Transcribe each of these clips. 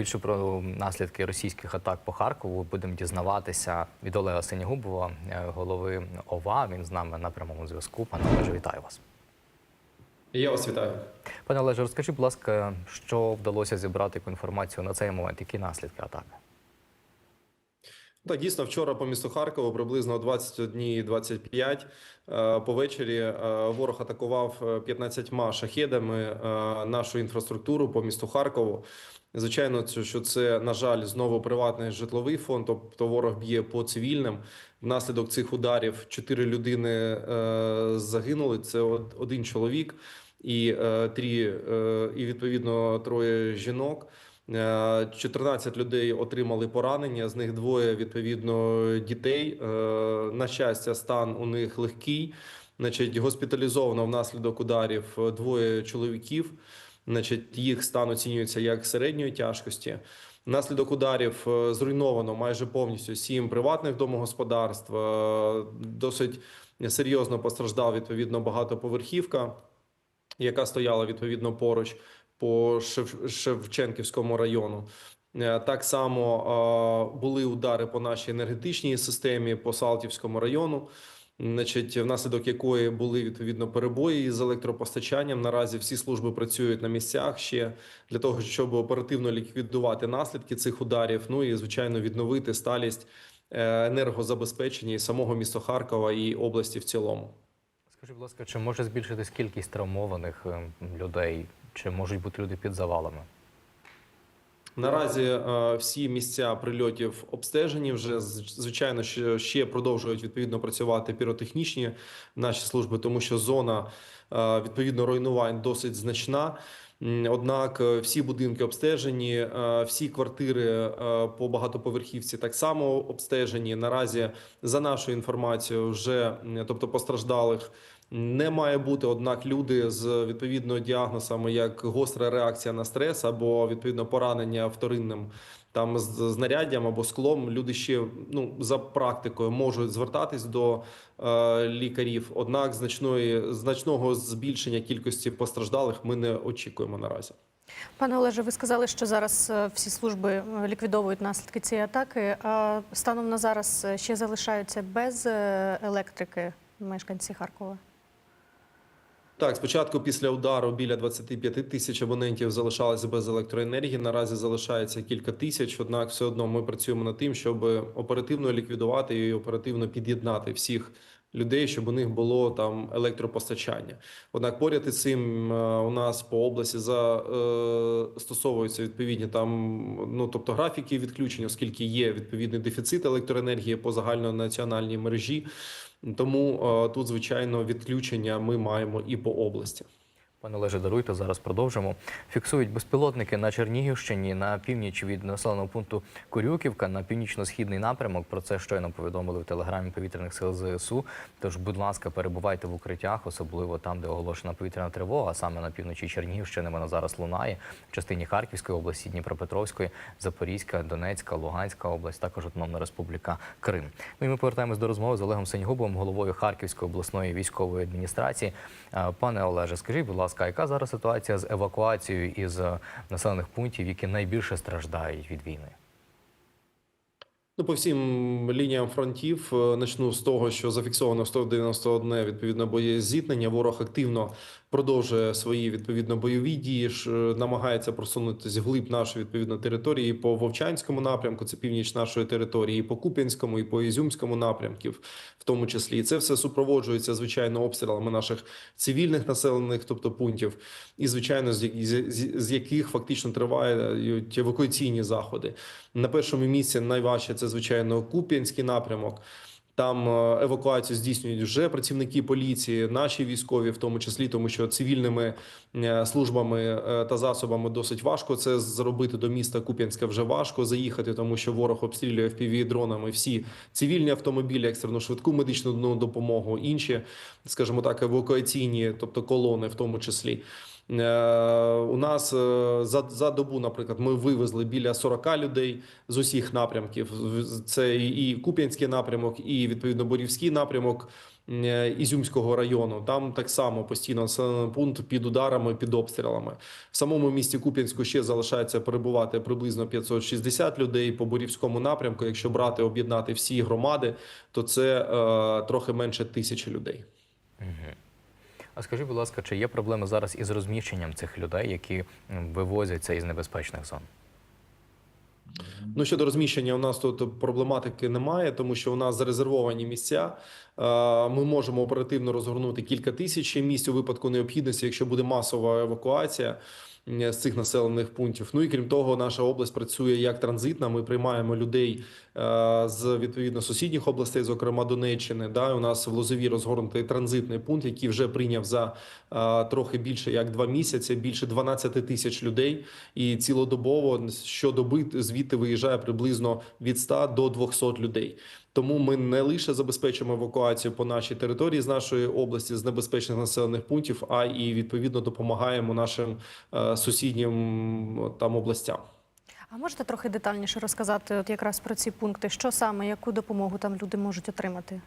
Більше про наслідки російських атак по Харкову будемо дізнаватися від Олега Синягубова, е, голови ОВА. Він з нами на прямому зв'язку. Пане Олеже, вітаю вас. Я вас вітаю. Пане Олеже, розкажіть, будь ласка, що вдалося зібрати яку інформацію на цей момент? Які наслідки атаки? Так, дійсно, вчора по місту Харкову приблизно о 21.25 е, по вечорі е, ворог атакував е, 15 шахедами нашу інфраструктуру по місту Харкову. Звичайно, що це, на жаль, знову приватний житловий фонд, тобто ворог б'є по цивільним. Внаслідок цих ударів чотири людини е, загинули. Це один чоловік і е, трі, е, і відповідно троє жінок. Е, 14 людей отримали поранення, з них двоє відповідно дітей. Е, На щастя, стан у них легкий. Значить, госпіталізовано внаслідок ударів е, двоє чоловіків. Значить, їх стан оцінюється як середньої тяжкості. Внаслідок ударів е, зруйновано майже повністю сім приватних домогосподарств. Е, Досить серйозно постраждав відповідно багатоповерхівка, яка стояла відповідно поруч по Шев- Шевченківському району. Е, Так само були удари по нашій енергетичній системі по Салтівському району, значить, внаслідок якої були відповідно перебої з електропостачанням. Наразі всі служби працюють на місцях ще для того, щоб оперативно ліквідувати наслідки цих ударів. Ну і звичайно відновити сталість е, енергозабезпечення і самого міста Харкова і області в цілому. Скажіть, будь ласка, чи може збільшитись кількість травмованих е, людей? Чи можуть бути люди під завалами? Наразі е, всі місця прильотів обстежені. Вже звичайно, що ще продовжують відповідно працювати піротехнічні наші служби, тому що зона е, відповідно руйнувань досить значна. Однак е, всі будинки обстежені, всі квартири по багатоповерхівці так само обстежені. Наразі за нашою інформацією, вже тобто постраждалих не має бути. Однак люди з відповідно діагнозами, як гостра реакція на стрес або відповідно поранення вторинним там з знаряддям або склом. Люди ще ну за практикою можуть звертатись до е, лікарів. Однак значної значного збільшення кількості постраждалих ми не очікуємо наразі. Пане Олеже, ви сказали, що зараз е, всі служби е, ліквідовують наслідки цієї атаки. А станом на зараз е, ще залишаються без електрики мешканці Харкова. Так, спочатку після удару біля 25 тисяч абонентів залишалися без електроенергії. Наразі залишається кілька тисяч. Однак, все одно ми працюємо над тим, щоб оперативно ліквідувати і оперативно під'єднати всіх людей, щоб у них було там електропостачання. Однак, поряд із цим е, у нас по області застосовуються відповідні там, ну тобто графіки відключень, оскільки є відповідний дефіцит електроенергії по загальнонаціональній мережі. Тому е, тут, звичайно, відключення ми маємо і по області. Пане Олеже, даруйте, зараз продовжимо. Фіксують безпілотники на Чернігівщині, на північ від населеного пункту Курюківка, на північно-східний напрямок. Про це щойно повідомили в телеграмі повітряних сил ЗСУ. Тож, будь ласка, перебувайте в укриттях, особливо там, де оголошена повітряна тривога. Саме на півночі Чернігівщини вона зараз лунає в частині Харківської області, Дніпропетровської, Запорізька, Донецька, Луганська область, також Автономна Республіка Крим. Ну і ми повертаємось до розмови з Олегом Сеньгубовим, головою Харківської обласної військової адміністрації. Е, Пане Олеже, скажіть, будь ласка, яка зараз ситуація з евакуацією із е, населених пунктів, які найбільше страждають від війни? Ну, по всім лініям фронтів е, начну з того, що зафіксовано 191 відповідно боєзіткнення. Ворог активно продовжує свої відповідно бойові дії, ж, е, намагається просунутися вглиб нашої відповідно території по Вовчанському напрямку, це північ нашої території, і по Куп'янському, і по Ізюмському напрямків, в тому числі. І це все супроводжується звичайно обстрілами наших цивільних населених, тобто пунктів, і звичайно, з яких фактично тривають евакуаційні заходи. На першому місці найважче це звичайно Куп'янський напрямок. Там е, евакуацію здійснюють вже працівники поліції, наші військові, в тому числі, тому що цивільними е, службами е, та засобами досить важко це зробити до міста Куп'янська. Вже важко заїхати, тому що ворог обстрілює впіві дронами всі цивільні автомобілі, екстрену швидку медичну допомогу, інші, скажімо так, евакуаційні, тобто колони, в тому числі. Е, У нас е, за, за добу, наприклад, ми вивезли біля 40 людей з усіх напрямків. Це і Куп'янський напрямок, і відповідно Борівський напрямок. е, Ізюмського району там так само постійно пункт під ударами, під обстрілами. В самому місті Куп'янську ще залишається перебувати приблизно 560 людей по Борівському напрямку. Якщо брати об'єднати всі громади, то це е, трохи менше тисячі людей. А скажіть, будь ласка, чи є проблеми зараз із розміщенням цих людей, які вивозяться із небезпечних зон? Ну щодо розміщення, у нас тут проблематики немає, тому що у нас зарезервовані місця. Е, Ми можемо оперативно розгорнути кілька тисяч місць у випадку необхідності, якщо буде масова евакуація з цих населених пунктів. Ну і крім того, наша область працює як транзитна. Ми приймаємо людей е, з відповідно сусідніх областей, зокрема Донеччини. Да, у нас в Лозові розгорнутий транзитний пункт, який вже прийняв за е, трохи більше як два місяці, більше 12 тисяч людей. І цілодобово щодоби звідти виїжджає приблизно від 100 до 200 людей. Тому ми не лише забезпечуємо евакуацію по нашій території з нашої області з небезпечних населених пунктів, а і відповідно допомагаємо нашим е, сусіднім там областям. А можете трохи детальніше розказати от якраз про ці пункти? Що саме, яку допомогу там люди можуть отримати?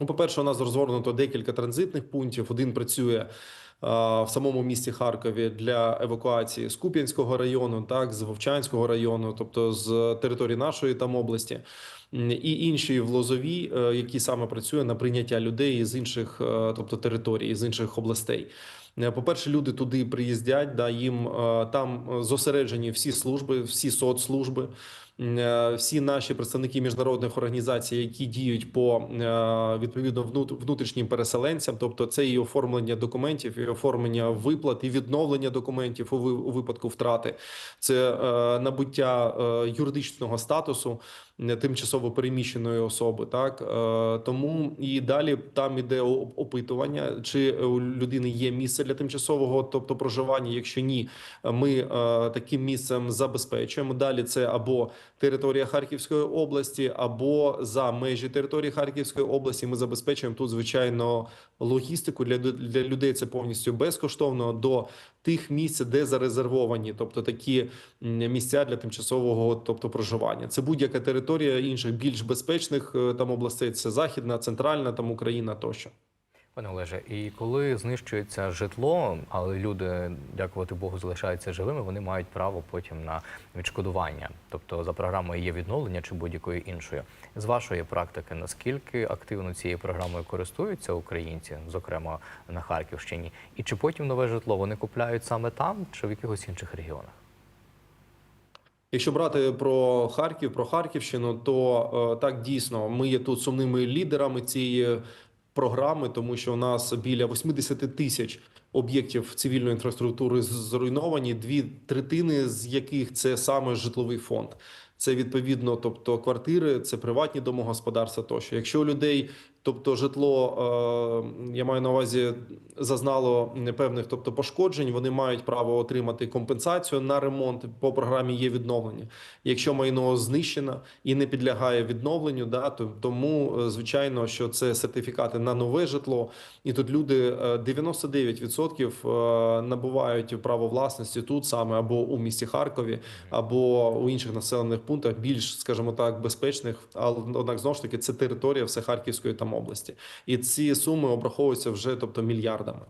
Ну, по-перше, у нас розгорнуто декілька транзитних пунктів. Один працює в самому місті Харкові для евакуації з Куп'янського району, так з Вовчанського району, тобто з території нашої там області. І інші в Лозовій, е, які саме працює на прийняття людей з інших, е, тобто територій, з інших областей. Е, По-перше, люди туди приїздять, да їм е, там е, зосереджені всі служби, всі соцслужби. Всі наші представники міжнародних організацій, які діють по відповідно внут- внутрішнім переселенцям, тобто це і оформлення документів, і оформлення виплат, і відновлення документів у ви- у випадку втрати, це набуття юридичного статусу тимчасово переміщеної особи. Так Е, тому і далі там іде опитування, чи у людини є місце для тимчасового, тобто проживання. Якщо ні, ми е, таким місцем забезпечуємо. Далі це або територія Харківської області, або за межі території Харківської області. Ми забезпечуємо тут звичайно логістику для, для людей. Це повністю безкоштовно до тих місць, де зарезервовані, тобто такі місця для тимчасового, тобто проживання. Це будь-яка територія інших більш безпечних е, там областей. Це західна, центральна там Україна тощо. Пане Олеже, і коли знищується житло, але люди, дякувати Богу, залишаються живими, вони мають право потім на відшкодування. Тобто за програмою є відновлення чи будь-якою іншою. З вашої практики, наскільки активно цією програмою користуються українці, зокрема на Харківщині, і чи потім нове житло вони купляють саме там чи в якихось інших регіонах? Якщо брати про Харків, про Харківщину, то е, так дійсно ми є тут сумними лідерами цієї програми, тому що у нас біля 80 тисяч об'єктів цивільної інфраструктури зруйновані, дві третини з яких це саме житловий фонд. Це відповідно, тобто квартири, це приватні домогосподарства. Тощо, якщо у людей, тобто житло, е, я маю на увазі, зазнало певних, тобто пошкоджень, вони мають право отримати компенсацію на ремонт по програмі є відновлення. Якщо майно знищено і не підлягає відновленню, да то тому е, звичайно, що це сертифікати на нове житло, і тут люди е, 99% е, набувають право власності тут саме або у місті Харкові, або у інших населених пунктах, більш, скажімо так, безпечних, але однак знову ж таки це територія все Харківської там області, і ці суми обраховуються вже, тобто мільярдами.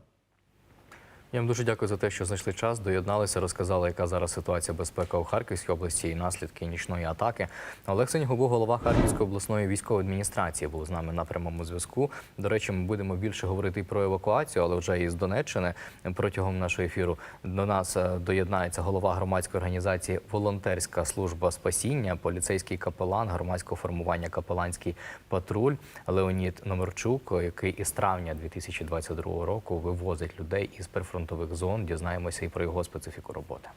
Я вам дуже дякую за те, що знайшли час, доєдналися, розказали, яка зараз ситуація безпека у Харківській області і наслідки нічної атаки. Олег Сеньгубу, голова Харківської обласної військової адміністрації, був з нами на прямому зв'язку. До речі, ми будемо більше говорити про евакуацію, але вже із Донеччини протягом нашого ефіру до нас е, доєднається голова громадської організації Волонтерська служба спасіння, поліцейський капелан громадського формування Капеланський патруль Леонід Номерчук, який із травня 2022 року вивозить людей із прифронтових зон. Дізнаємося і про його специфіку роботи.